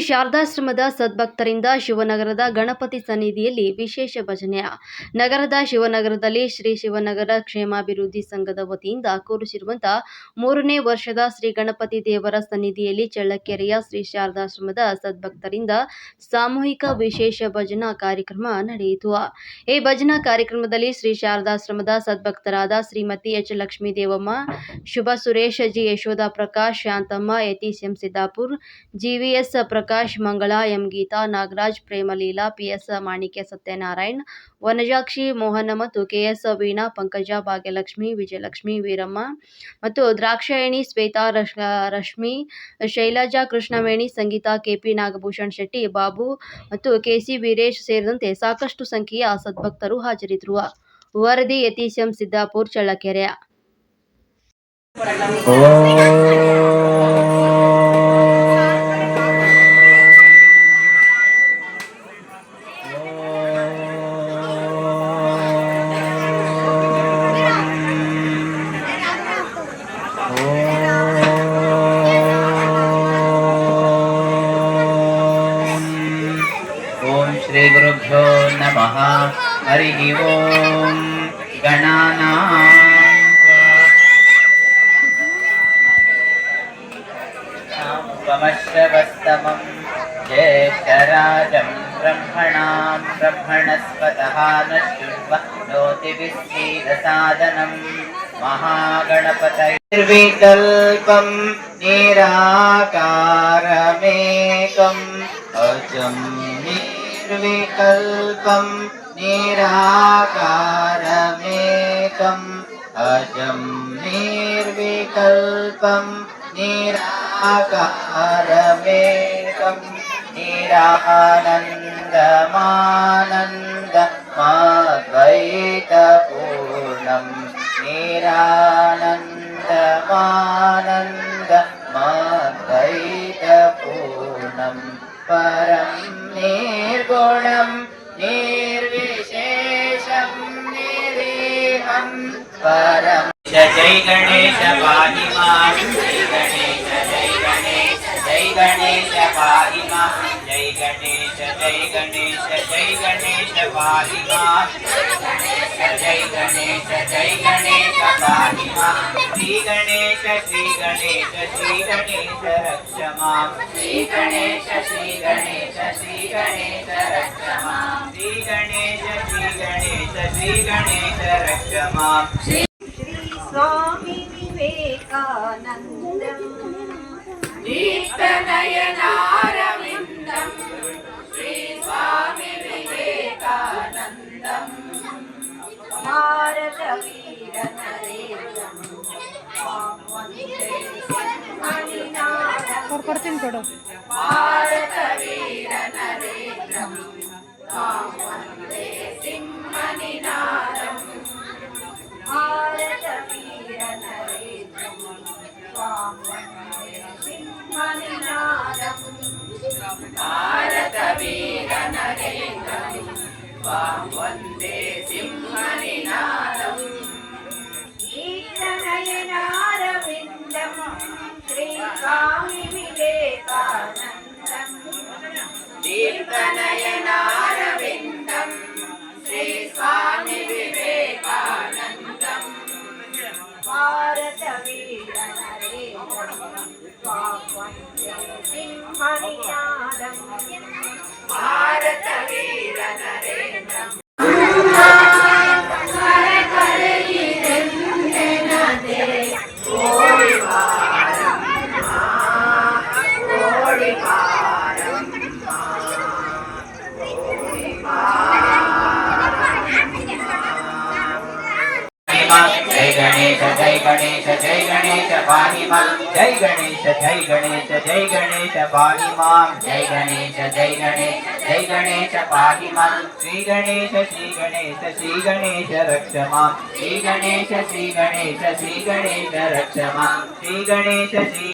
ಶಾರದಾಶ್ರಮದ ಸದ್ಭಕ್ತರಿಂದ ಶಿವನಗರದ ಗಣಪತಿ ಸನ್ನಿಧಿಯಲ್ಲಿ ವಿಶೇಷ ಭಜನೆಯ ನಗರದ ಶಿವನಗರದಲ್ಲಿ ಶ್ರೀ ಶಿವನಗರ ಕ್ಷೇಮಾಭಿವೃದ್ಧಿ ಸಂಘದ ವತಿಯಿಂದ ಕೂರಿಸಿರುವಂತಹ ಮೂರನೇ ವರ್ಷದ ಶ್ರೀ ಗಣಪತಿ ದೇವರ ಸನ್ನಿಧಿಯಲ್ಲಿ ಚಳ್ಳಕೆರೆಯ ಶ್ರೀ ಶಾರದಾಶ್ರಮದ ಸದ್ಭಕ್ತರಿಂದ ಸಾಮೂಹಿಕ ವಿಶೇಷ ಭಜನಾ ಕಾರ್ಯಕ್ರಮ ನಡೆಯಿತು. ಈ ಭಜನಾ ಕಾರ್ಯಕ್ರಮದಲ್ಲಿ ಶ್ರೀ ಶಾರದಾಶ್ರಮದ ಸದ್ಭಕ್ತರಾದ Shrimati H. Lakshmi Devamma Shubha Suresha G Yashodha Prakash, Shantamma, Yatish M. Siddapur GVS Prakash Mangala, M Geetha, Nagaraj, Premaleela PS Manikya, Satyanarayan, Vanajakshi, Mohana ಮತ್ತು ಕೆಎಸ್ ವೀಣಾ, ಪಂಕಜ, ಭಾಗ್ಯಲಕ್ಷ್ಮಿ, ವಿಜಯಲಕ್ಷ್ಮಿ, ವೀರಮ್ಮ ಮತ್ತು ದ್ರಾಕ್ಷಾಯಣಿ, ಶ್ವೇತಾ, ರಶ್, ರಶ್ಮಿ, ಶೈಲಜಾ, ಕೃಷ್ಣವೇಣಿ, ಸಂಗೀತಾ ಕೆಪಿ ನಾಗಭೂಷಣ್ ಶೆಟ್ಟಿ, ಬಾಬು ಮತ್ತು ಕೆಸಿ ವೀರೇಶ್ ಸೇರಿದಂತೆ ಸಾಕಷ್ಟು ಸಂಖ್ಯೆಯ ಸದ್ಭಕ್ತರು ಹಾಜರಿದ್ದರು ವರದಿ ಯತೀಶ್ ಸಿದ್ದಾಪುರ್, ಚಳ್ಳಕೆರೆ. श्रीगुरुभ्यो नमः हरिः ॐ गणानाम् त्वमश्रवस्तमं ज्येष्ठराजं ब्रह्मणां ब्रह्मणस्पतः न शृण्व ज्योतिविश्चीदसादनं महागणपतैर्विकल्पं निराकारमेकम् अजं विकल्पम् निराकारमेकम् अजं निर्विकल्पम् निराकारमेकम् निरानन्दमानन्द माद्वैतपूर्णम् निरानन्दमा परं निर्गुणं निर्विशेषं परं। जय गणेश पाहि मां जय गणेश जय गणेश जय गणेश पाहि मां जय गणेश जय गणेश जय गणेश पाहि मां जय गणेश जय गणेश पाहि मां श्री गणेश श्री गणेश श्री गणेश रक्ष मां श्री गणेश श्री गणेश श्री गणेश रक्ष मां श्री गणेश श्री गणेश श्री गणेश रक्ष मां श्री स्वामी विवेकानन्दम् दीप्तनयनारविन्दम् ಕೊಡ್ತೀನಿ ಕೊಡು ಭಾರತ ವೀರ ನರೇಂದ್ರ ஹரிநாதம் பாரத வீர நரேந்திரம் गणेश, जय गणेश पानी माँ जय गणेश जय गणेश जय गणेश पानी माँ जय गणेश जय गणेश जय गणेश पानी माँ श्री गणेश श्री गणेश श्री गणेश रक्ष माँ श्री गणेश श्री गणेश श्री गणेश रक्ष माँ श्री गणेश, श्री